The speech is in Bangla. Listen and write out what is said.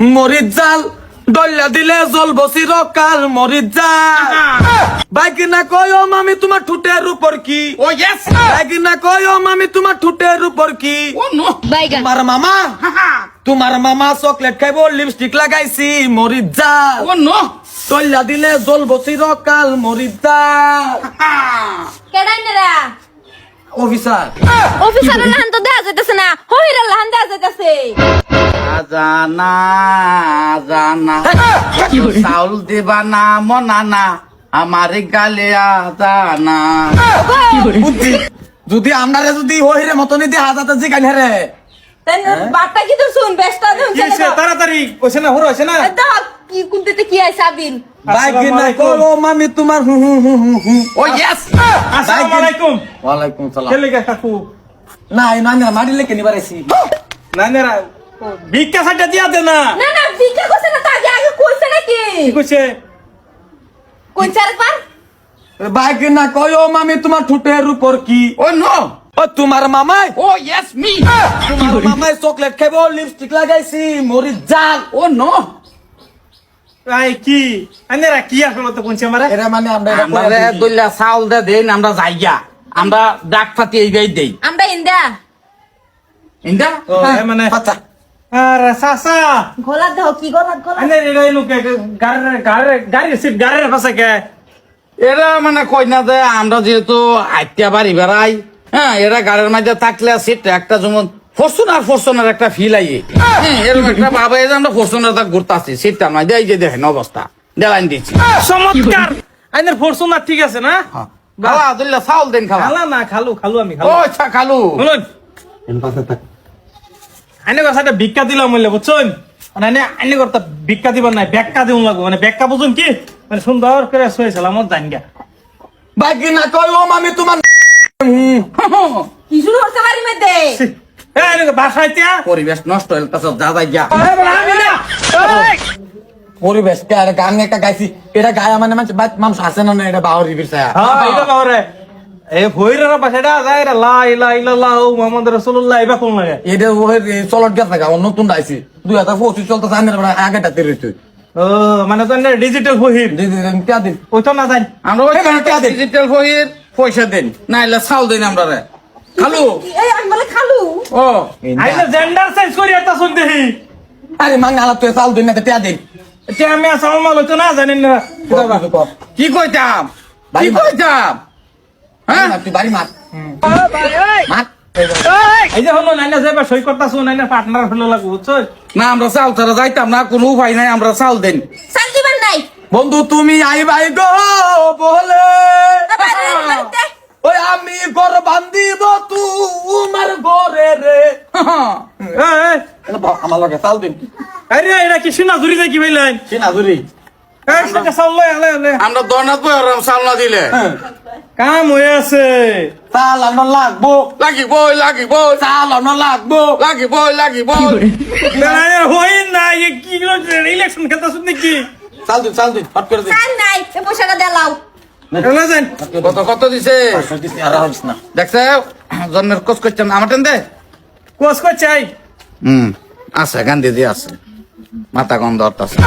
মরিচ জাল ডল্লা দিলে জল বসির কাল মরিচ জাল। বাইক না কয় ও মামি তোমার ঠুটের উপর কি? ও ইয়েস বাইক না কয় ও মামি তোমার ঠুটের উপর কি? ও নো বাইগান তোমার মামা? তোমার মামা চকলেট খাইব লিপস্টিক লাগাইছি মরিচ জাল। ও নো ডল্লা দিলে জল বসির কাল মরিচ জাল। কেডাই অফিসার। অফিসারের লাহান তো দেখা যাইতেছে না লাহান দেখা যাইতেছে। জানা জানা চাউল দেবা না মনা না আমার গালে জানা যদি আমরা যদি হইরে মতনই দিয়ে হাজাতে জিগাইলে হেরে। তাই বাটটা কি তোর শুন বেস্টা দেন কি হইছে? তাড়াতাড়ি? কইছে না হর হইছে না। কি কুনতে কি আই সাবিন? বাইক আসসালামু না কয় ও মামি তোমার হু হু হু হু হু। ও ইয়েস আসসালামু আলাইকুম। ওয়ালাইকুম সালাম। কেলে গা কাকু? না এই না না মারিলে কেনি বাড়াইছি না না ভিক্ষা সাইডটা দিয়া দে না। না না ভিক্ষা করছে না তা আগে আগে কইছে নাকি? কি কইছে? কইছে আরেকবার। বাইক না কয় ও মামি তোমার ঠুটের উপর কি? ও নো! ও তোমার মামাই? ও ইয়েস মি তোমার মামাই চকলেট খাইব লিপস্টিক লাগাইছি মরিচ জাল। ও নো আই কি? আনেরা কি আসলে তো কোনছে আমারে? এরা মানে আমরা আমরা দইলা চাউল দে দেন আমরা যাইয়া আমরা ডাক পাতি এই গাই দেই। আমরা ইন্দা। ইন্দা? ও এ মানে আচ্ছা। আর সাসা গলা দাও কি গলা গলা আনে রে রে লোকে গাড়ি গাড়ি গাড়ি সিট পাশে কে? এরা মানে কই না যে আমরা যেহেতু আইতিয়া বাড়ি বেড়াই হ্যাঁ এরা গাড়ির মাঝে থাকলে সিট একটা যেমন ফরচুনার ফরচুনার একটা ফিল আই এরকম একটা ভাবে যে আমরা ফরচুনার তা সিটটার মাঝে এই যে দেখেন অবস্থা। দেলাইন দিচ্ছি চমৎকার! আইনের ফরচুনার ঠিক আছে না? খালা দুল্লা চাউল দেন খালা। খালা না খালু খালু আমি খালু। আচ্ছা খালু। শুনুন আইনে ভিক্ষা দিলাম বললে বুঝছেন? মানে আইনে কথা ভিক্ষা দিবার নাই ব্যাখ্যা দিন লাগবো। মানে ব্যাখ্যা বুঝুন কি? মানে সুন্দর করে শুয়েছিলাম আমার বাইক না কয় ও মামি তোমার। কি শুরু মধ্যে পরিবেশ নষ্ট হয়ে তাছাড়া যা যাই যা। পরিবেশ আর গান একটা গাইছি এটা গায়া মানে মানুষ না এটা বাহরি হ্যাঁ এটা বাবরে এ যায় রে লা ইলা ইল্লাল্লাহ মুহাম্মদ রাসূলুল্লাহ এবা কোন লাগে? এটা ওই চলট গেছে গা নতুন আইছি। দুই হাজার পঁচিশ চলতেছে আমি আগেটা তেরে তুই ও মানে তো ডিজিটাল বহির কে দিন ওই তো না জানি আমরা ওই এই টিয়া দেন। ডিজিটাল বইয়ের পয়সা দেন। না এলে চাউল দেন আমরা রে। খালু? এই আমি বলে খালু। ও। আইলে জেন্ডার চেঞ্জ করি একটা শুন আরে মাঙ্গা তুই চাল দিন না টিয়া দিন এটা আমি আসাম মাল হইতো না জানেন না। কি কইতাম? কি কইতাম? হ্যাঁ? তুই বাড়ি মার। মার। এই। যে হলো নাইনা যাইবা সই করতাছ নাইনা পার্টনার হলো লাগবো বুঝছ? না আমরা চাউল ছাড়া যাইতাম না কোনো উপায় নাই আমরা চাউল দেন। চাল দিবার নাই। বন্ধু তুমি আই ভাই গো বলে বাড়ির বাড়িতে ওই আমি ঘর বান্ধিব তোমার ঘরে রে এই, আমার লগে চাল দিন আরে এটা কি সিনা জুরি আমরা বই না দিলে? কাম হয়ে আছে। চাল লাগবো। লাগিব লাগিব। চাল লাগবো। লাগিব লাগিব। বেলায় হই না এ কি ইলেকশন খেলতাছ নাকি? চাল দিন চাল দিন ফট করে দিন চাল নাই এ পয়সাটা দেলাও কত কত দিছে? দেখছে জন্মের কোচ করছেন। আমার টেন দে। কোস কো চাই। হুম আছে গান্ধীজি আছে। মাথা গন্ধ আছে